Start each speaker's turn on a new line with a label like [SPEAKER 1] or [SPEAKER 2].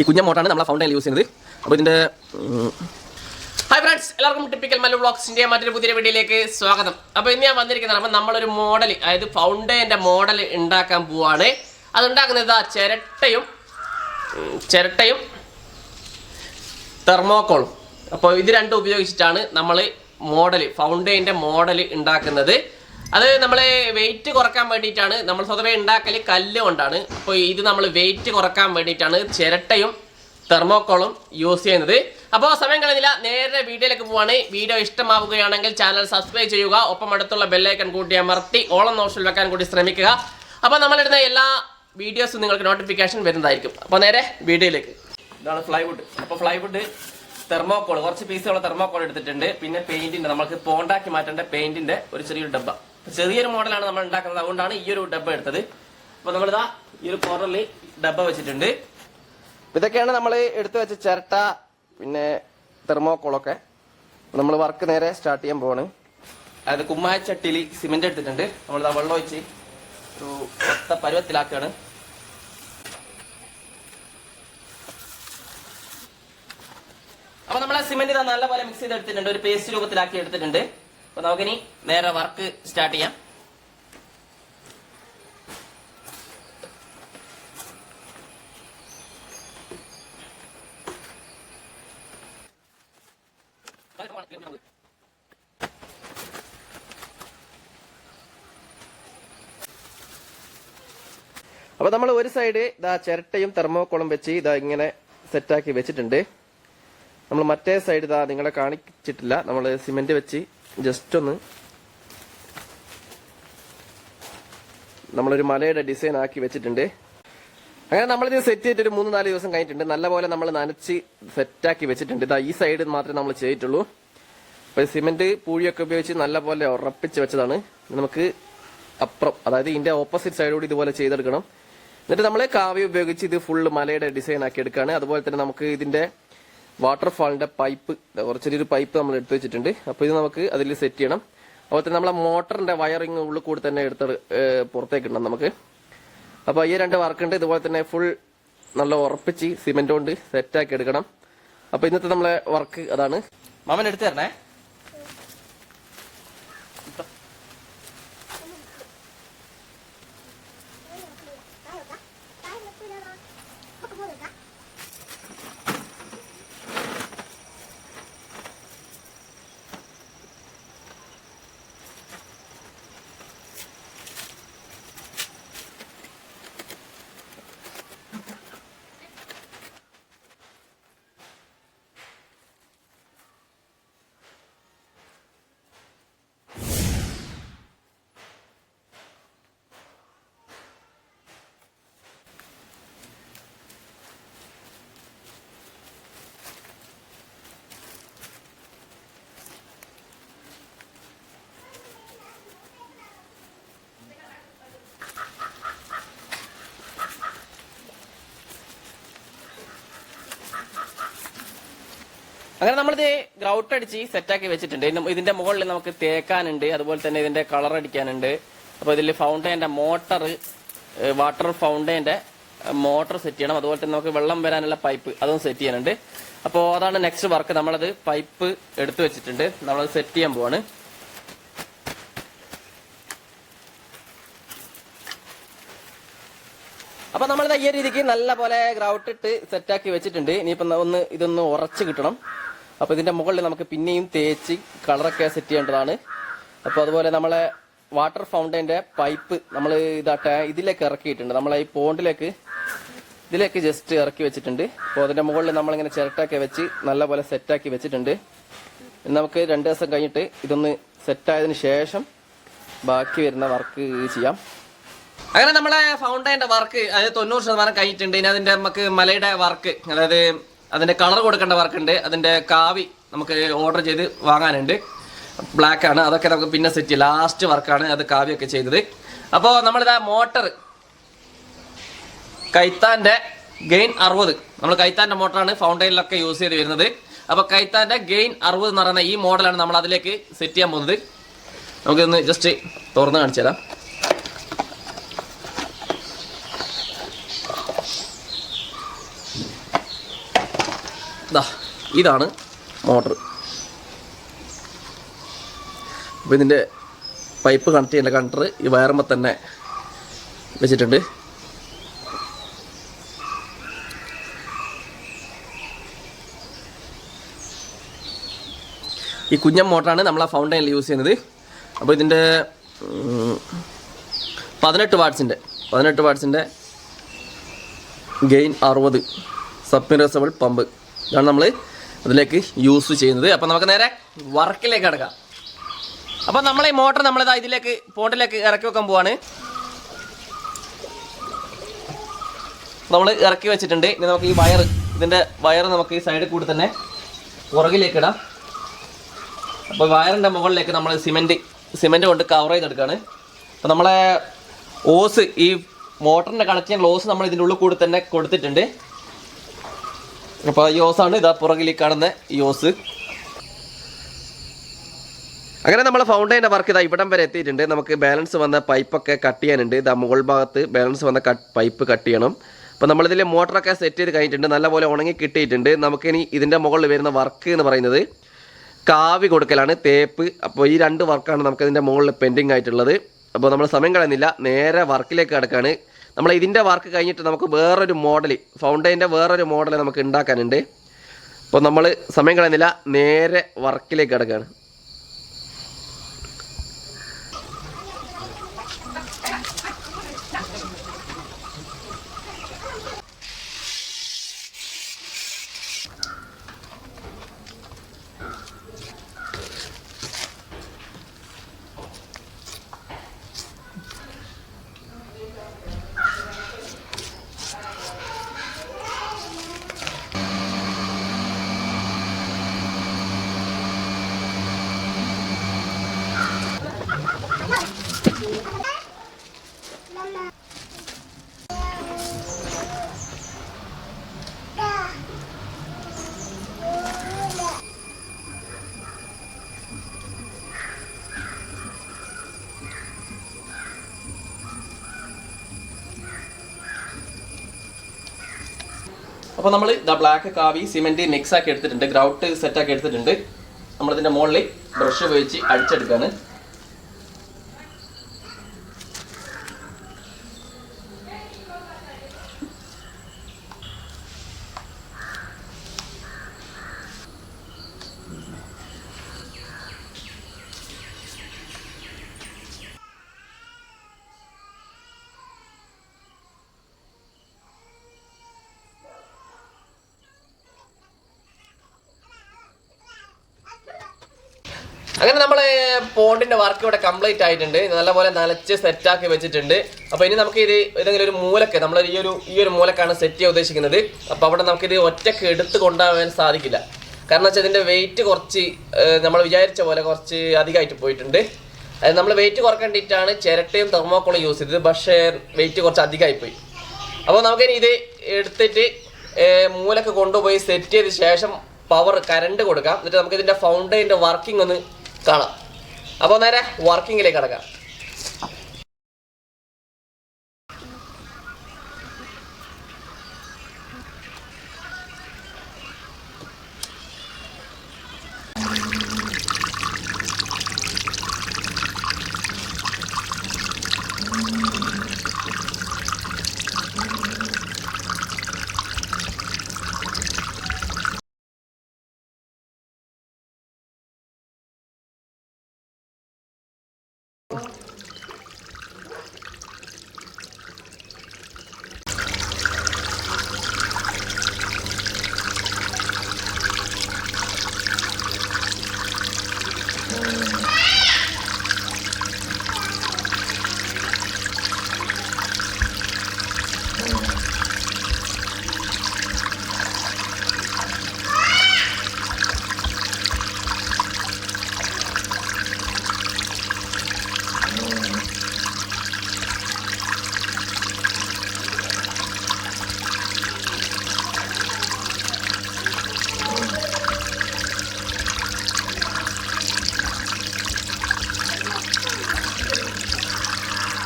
[SPEAKER 1] ഈ കുഞ്ഞ മോട്ടാണ് നമ്മൾ ഫൗണ്ടൈൻ യൂസ് ചെയ്യുന്നത്. അപ്പോൾ ഇതിന്റെ ഹായ് ഫ്രണ്ട്സ് എല്ലാവർക്കും ടിപ്പിക്കൽ മല്ലു ബ്ലോക്സിന്റെ മറ്റൊരു പുതിയ വീഡിയോയിലേക്ക് സ്വാഗതം. അപ്പോൾ ഇന്ന് ഞാൻ വന്നിരിക്കുന്നത് അപ്പം നമ്മളൊരു മോഡൽ അതായത് ഫൗണ്ടൈന്റെ മോഡൽ ഉണ്ടാക്കാൻ പോവാണ്. അതുണ്ടാക്കുന്നത് ഇതാ ചിരട്ടയും ചിരട്ടയും തെർമോക്കോളും അപ്പോൾ ഇത് രണ്ടും ഉപയോഗിച്ചിട്ടാണ് നമ്മൾ മോഡൽ ഫൗണ്ടൈന്റെ മോഡൽ ഉണ്ടാക്കുന്നത്. അത് നമ്മൾ വെയിറ്റ് കുറയ്ക്കാൻ വേണ്ടിയിട്ടാണ്. നമ്മൾ സ്വതവേ ഉണ്ടാക്കൽ കല്ല് കൊണ്ടാണ്. അപ്പോൾ ഇത് നമ്മൾ വെയിറ്റ് കുറയ്ക്കാൻ വേണ്ടിയിട്ടാണ് ചിരട്ടയും തെർമോക്കോളും യൂസ് ചെയ്യുന്നത്. അപ്പോൾ സമയം കളഞ്ഞില്ല നേരെ വീഡിയോയിലേക്ക് പോവാണ്. വീഡിയോ ഇഷ്ടമാവുകയാണെങ്കിൽ ചാനൽ സബ്സ്ക്രൈബ് ചെയ്യുക. ഒപ്പം അടുത്തുള്ള ബെല്ലൈക്കൺ കൂട്ടി അമർത്തി ഓളം നോഷൽ വെക്കാൻ കൂടി ശ്രമിക്കുക. അപ്പോൾ നമ്മളിടുന്ന എല്ലാ വീഡിയോസും നിങ്ങൾക്ക് നോട്ടിഫിക്കേഷൻ വരുന്നതായിരിക്കും. അപ്പോൾ നേരെ വീഡിയോയിലേക്ക്. ഇതാണ് ഫ്ലൈവുഡ് അപ്പോൾ ഫ്ലൈവുഡ് തെർമോക്കോൾ കുറച്ച് പീസുള്ള തെർമോക്കോൾ എടുത്തിട്ടുണ്ട്. പിന്നെ പെയിന്റിന്റെ നമുക്ക് പോണ്ടാക്കി മാറ്റേണ്ട പെയിന്റിന്റെ ഒരു ചെറിയൊരു ഡബ്ബ. ചെറിയൊരു മോഡലാണ് നമ്മൾ ഉണ്ടാക്കുന്നത്. അതുകൊണ്ടാണ് ഈ ഒരു ഡബ്ബ എടുത്തത്. അപ്പൊ നമ്മളിതാ ഈ ഒരു കോർണറിൽ ഡബ്ബ വെച്ചിട്ടുണ്ട്. ഇതൊക്കെയാണ് നമ്മൾ എടുത്തു വെച്ച ചിരട്ട പിന്നെ തെർമോക്കോളൊക്കെ. നമ്മൾ വർക്ക് നേരെ സ്റ്റാർട്ട് ചെയ്യാൻ പോവാണ്. അതായത് കുമ്മായച്ചട്ടിയിൽ സിമെന്റ് എടുത്തിട്ടുണ്ട്. നമ്മളിതാ വെള്ളം ഒഴിച്ച് ഒരു ഒത്ത പരുവത്തിലാക്കുകയാണ്. അപ്പൊ നമ്മളെ സിമെന്റ് നല്ലപോലെ മിക്സ് ചെയ്ത് എടുത്തിട്ടുണ്ട് ഒരു പേസ്റ്റ് രൂപത്തിലാക്കി എടുത്തിട്ടുണ്ട്. അപ്പൊ നമുക്കിനി നേരെ വർക്ക് സ്റ്റാർട്ട് ചെയ്യാം. അപ്പൊ നമ്മൾ ഒരു സൈഡ് ഇതാ ചിരട്ടയും തെർമോക്കോളും വെച്ച് ഇതാ ഇങ്ങനെ സെറ്റാക്കി വെച്ചിട്ടുണ്ട്. നമ്മൾ മറ്റേ സൈഡ് ഇതാ നിങ്ങളെ കാണിച്ചിട്ടില്ല. നമ്മൾ സിമെന്റ് വെച്ച് ജസ്റ്റ് ഒന്ന് നമ്മളൊരു മലയുടെ ഡിസൈൻ ആക്കി വെച്ചിട്ടുണ്ട്. അങ്ങനെ നമ്മളിത് സെറ്റ് ചെയ്തിട്ട് ഒരു മൂന്ന് നാല് ദിവസം കഴിഞ്ഞിട്ടുണ്ട്. നല്ലപോലെ നമ്മൾ നനച്ച് സെറ്റാക്കി വെച്ചിട്ടുണ്ട്. ഇതാ ഈ സൈഡ് മാത്രമേ നമ്മൾ ചെയ്തിട്ടുള്ളൂ. അപ്പൊ സിമെന്റ് പൂഴിയൊക്കെ ഉപയോഗിച്ച് നല്ലപോലെ ഉറപ്പിച്ച് വെച്ചതാണ്. നമുക്ക് അപ്പുറം അതായത് ഇതിന്റെ ഓപ്പോസിറ്റ് സൈഡോട് ഇതുപോലെ ചെയ്തെടുക്കണം. എന്നിട്ട് നമ്മൾ കാവ്യ ഉപയോഗിച്ച് ഇത് ഫുള്ള് മലയുടെ ഡിസൈൻ ആക്കി എടുക്കുകയാണ് അതുപോലെ തന്നെ നമുക്ക് ഇതിന്റെ വാട്ടർഫാളിന്റെ പൈപ്പ് ചെറിയൊരു പൈപ്പ് നമ്മൾ എടുത്തു വെച്ചിട്ടുണ്ട്. അപ്പൊ ഇത് നമുക്ക് അതിൽ സെറ്റ് ചെയ്യണം. അതുപോലെ തന്നെ നമ്മളെ മോട്ടറിന്റെ വയറിംഗ് ഉള്ളിൽ കൂടി തന്നെ എടുത്ത് പുറത്തേക്ക് ഇടണം നമുക്ക്. അപ്പൊ ഈ രണ്ട് വർക്ക് ഉണ്ട്. ഇതുപോലെ തന്നെ ഫുൾ നല്ല ഉറപ്പിച്ച് സിമെന്റ് കൊണ്ട് സെറ്റാക്കി എടുക്കണം. അപ്പൊ ഇന്നത്തെ നമ്മളെ വർക്ക് അതാണ്. മാമൻ എടുത്തു തരണേ. അങ്ങനെ നമ്മളിത് ഗ്രൗട്ട് അടിച്ച് സെറ്റാക്കി വെച്ചിട്ടുണ്ട്. ഇതിന്റെ മുകളിൽ നമുക്ക് തേക്കാനുണ്ട്. അതുപോലെ തന്നെ ഇതിന്റെ കളർ അടിക്കാനുണ്ട്. അപ്പൊ ഇതിൽ ഫൗണ്ടൈന്റെ മോട്ടർ വാട്ടർ ഫൗണ്ടൈന്റെ മോട്ടർ സെറ്റ് ചെയ്യണം. അതുപോലെ തന്നെ നമുക്ക് വെള്ളം വരാനുള്ള പൈപ്പ് അതും സെറ്റ് ചെയ്യാനുണ്ട്. അപ്പോൾ അതാണ് നെക്സ്റ്റ് വർക്ക് നമ്മളത് പൈപ്പ് എടുത്തു വെച്ചിട്ടുണ്ട്. നമ്മളത് സെറ്റ് ചെയ്യാൻ പോവാണ്. അപ്പൊ നമ്മളിത് ഈ രീതിക്ക് നല്ല പോലെ ഗ്രൗട്ട് ഇട്ട് സെറ്റാക്കി വെച്ചിട്ടുണ്ട്. ഇനിയിപ്പോ ഒന്ന് ഇതൊന്ന് ഉറച്ചു കിട്ടണം. അപ്പൊ ഇതിന്റെ മുകളിൽ നമുക്ക് പിന്നെയും തേച്ച് കളറൊക്കെ സെറ്റ് ചെയ്യേണ്ടതാണ്. അപ്പോൾ അതുപോലെ നമ്മളെ വാട്ടർ ഫൗണ്ടൈന്റെ പൈപ്പ് നമ്മൾ ഇതാട്ടെ ഇതിലേക്ക് ഇറക്കിയിട്ടുണ്ട്. നമ്മളെ ഈ പോണ്ടിലേക്ക് ഇതിലേക്ക് ജസ്റ്റ് ഇറക്കി വെച്ചിട്ടുണ്ട്. അപ്പോൾ അതിന്റെ മുകളിൽ നമ്മളിങ്ങനെ ചിരട്ടൊക്കെ വെച്ച് നല്ലപോലെ സെറ്റാക്കി വെച്ചിട്ടുണ്ട്. നമുക്ക് രണ്ട് ദിവസം കഴിഞ്ഞിട്ട് ഇതൊന്ന് സെറ്റായതിനു ശേഷം ബാക്കി വരുന്ന വർക്ക് ചെയ്യാം. അങ്ങനെ നമ്മളെ ഫൗണ്ടൈന്റെ വർക്ക് അതായത് തൊണ്ണൂറ് ശതമാനം കഴിഞ്ഞിട്ടുണ്ട്. ഇനി അതിന്റെ നമുക്ക് മലയുടെ വർക്ക് അതായത് അതിന്റെ കളർ കൊടുക്കേണ്ട വർക്കുണ്ട്. അതിന്റെ കാവി നമുക്ക് ഓർഡർ ചെയ്ത് വാങ്ങാനുണ്ട്. ബ്ലാക്ക് ആണ്. അതൊക്കെ നമുക്ക് പിന്നെ സെറ്റ് ലാസ്റ്റ് വർക്കാണ് അത് കാവ്യൊക്കെ ചെയ്തത്. അപ്പോൾ നമ്മളിതാ മോട്ടർ. കൈത്താന്റെ ഗെയിൻ അറുപത്. നമ്മൾ കൈത്താന്റെ മോട്ടറാണ് ഫൗണ്ടൈനിലൊക്കെ യൂസ് ചെയ്ത് വരുന്നത്. അപ്പോൾ കൈത്താന്റെ ഗെയിൻ അറുപത് എന്ന് പറയുന്ന ഈ മോഡലാണ് നമ്മൾ അതിലേക്ക് സെറ്റ് ചെയ്യാൻ പോകുന്നത്. നമുക്കൊന്ന് ജസ്റ്റ് തുറന്ന് കാണിച്ചു തരാം ദാ ഇതാണ് മോട്ടർ. അപ്പോൾ ഇതിന്റെ പൈപ്പ് കണക്ട് ചെയ്യേണ്ട കണ്ടർ ഈ വയറുമ്പോൾ തന്നെ വെച്ചിട്ടുണ്ട്. ഈ കുഞ്ഞൻ മോട്ടറാണ് നമ്മൾ ആ ഫൗണ്ടനിൽ യൂസ് ചെയ്യുന്നത്. അപ്പോൾ ഇതിന്റെ പതിനെട്ട് വാട്ട്സിന്റെ പതിനെട്ട് വാട്ട്സിന്റെ ഗെയിൻ അറുപത്. സബ്മിറസബിൾ പമ്പ് ഇതാണ് നമ്മൾ അതിലേക്ക് യൂസ് ചെയ്യുന്നത്. അപ്പോൾ നമുക്ക് നേരെ വർക്കിലേക്ക് കിടക്കാം. അപ്പോൾ നമ്മൾ ഈ മോട്ടർ നമ്മളിതാ ഇതിലേക്ക് പോണ്ടിലേക്ക് ഇറക്കി വെക്കാൻ പോവാണ്. നമ്മൾ ഇറക്കി വെച്ചിട്ടുണ്ട്. ഇനി നമുക്ക് ഈ വയർ ഇതിന്റെ വയർ നമുക്ക് ഈ സൈഡിൽ കൂടി തന്നെ പുറകിലേക്ക് ഇടാം. അപ്പോൾ വയറിന്റെ മുകളിലേക്ക് നമ്മൾ സിമെന്റ് സിമെന്റ് കൊണ്ട് കവർ ചെയ്തെടുക്കുകയാണ് അപ്പോൾ നമ്മളെ ഓസ് ഈ മോട്ടറിന്റെ കണക്ഷൻ ഓസ് നമ്മൾ ഇതിന്റെ ഉള്ളിൽ കൂടി തന്നെ കൊടുത്തിട്ടുണ്ട്. അപ്പോൾ യോസാണ് ഇതാ പുറകിൽ കാണുന്ന. യോസ്. അങ്ങനെ നമ്മൾ ഫൗണ്ടൈന്റെ വർക്ക് ഇതാ ഇവിടം വരെ എത്തിയിട്ടുണ്ട്. നമുക്ക് ബാലൻസ് വന്ന പൈപ്പൊക്കെ കട്ട് ചെയ്യാനുണ്ട്. ഇതാ മുകൾ ഭാഗത്ത് ബാലൻസ് വന്ന പൈപ്പ് കട്ട് ചെയ്യണം. അപ്പോൾ നമ്മളിതിൽ മോട്ടറൊക്കെ സെറ്റ് ചെയ്ത് കഴിഞ്ഞിട്ടുണ്ട്. നല്ലപോലെ ഉണങ്ങി കിട്ടിയിട്ടുണ്ട്. നമുക്കിനി ഇതിന്റെ മുകളിൽ വരുന്ന വർക്ക് എന്ന് പറയുന്നത് കാവി കൊടുക്കലാണ് തേപ്പ്. അപ്പോൾ ഈ രണ്ട് വർക്കാണ് നമുക്ക് ഇതിന്റെ മുകളിൽ പെൻഡിങ് ആയിട്ടുള്ളത്. അപ്പോൾ നമ്മൾ സമയം കളയുന്നില്ല. നേരെ വർക്കിലേക്ക് കിടക്കാണ്. നമ്മൾ ഇതിന്റെ വർക്ക് കഴിഞ്ഞിട്ട് നമുക്ക് വേറൊരു മോഡൽ ഫൗണ്ടൈന്റെ വേറൊരു മോഡൽ നമുക്ക് ഉണ്ടാക്കാനുണ്ട്. അപ്പോൾ നമ്മൾ സമയം കളയുന്നില്ല നേരെ വർക്കിലേക്ക് കിടക്കാണ്. അപ്പോൾ നമ്മൾ ദ ബ്ലാക്ക് കാവി സിമെന്റ് മിക്സ് ആക്കി എടുത്തിട്ടുണ്ട്. ഗ്രൗട്ട് സെറ്റ് ആക്കി എടുത്തിട്ടുണ്ട്. നമ്മളിതിന്റെ മുകളിൽ ബ്രഷ് ഉപയോഗിച്ച് അടിച്ചെടുക്കുകയാണ് അങ്ങനെ നമ്മൾ പോണ്ടിന്റെ വർക്ക് ഇവിടെ കംപ്ലീറ്റ് ആയിട്ടുണ്ട്. നല്ലപോലെ നനച്ച് സെറ്റ് ആക്കി വെച്ചിട്ടുണ്ട്. അപ്പോൾ ഇനി നമുക്ക് ഇത് ഏതെങ്കിലും ഒരു മൂലക്ക് നമ്മൾ ഈ ഒരു ഈ ഒരു മൂലക്കാണ് സെറ്റ് ചെയ്യാൻ ഉദ്ദേശിക്കുന്നത്. അപ്പോൾ അവിടെ നമുക്കിത് ഒറ്റയ്ക്ക് എടുത്ത് കൊണ്ടുപോകാൻ സാധിക്കില്ല. കാരണം വെച്ചാൽ ഇതിന്റെ വെയിറ്റ് കുറച്ച് നമ്മൾ വിചാരിച്ച പോലെ കുറച്ച് അധികമായിട്ട് പോയിട്ടുണ്ട്. അതായത് നമ്മൾ വെയിറ്റ് കുറക്കേണ്ടിയിട്ടാണ് ചിരട്ടയും തെർമോക്കോളും യൂസ് ചെയ്തത്. പക്ഷേ വെയിറ്റ് കുറച്ച് അധികമായി പോയി. അപ്പോൾ നമുക്കിനി ഇത് എടുത്തിട്ട് മൂലക്ക് കൊണ്ടുപോയി സെറ്റ് ചെയ്ത ശേഷം പവർ കറണ്ട് കൊടുക്കാം. എന്നിട്ട് നമുക്ക് ഇതിന്റെ ഫൗണ്ടൈന്റെ വർക്കിംഗ് ഒന്ന് കാണാം. അപ്പോൾ നേരെ വർക്കിങ്ങിലേക്ക് കിടക്കാം.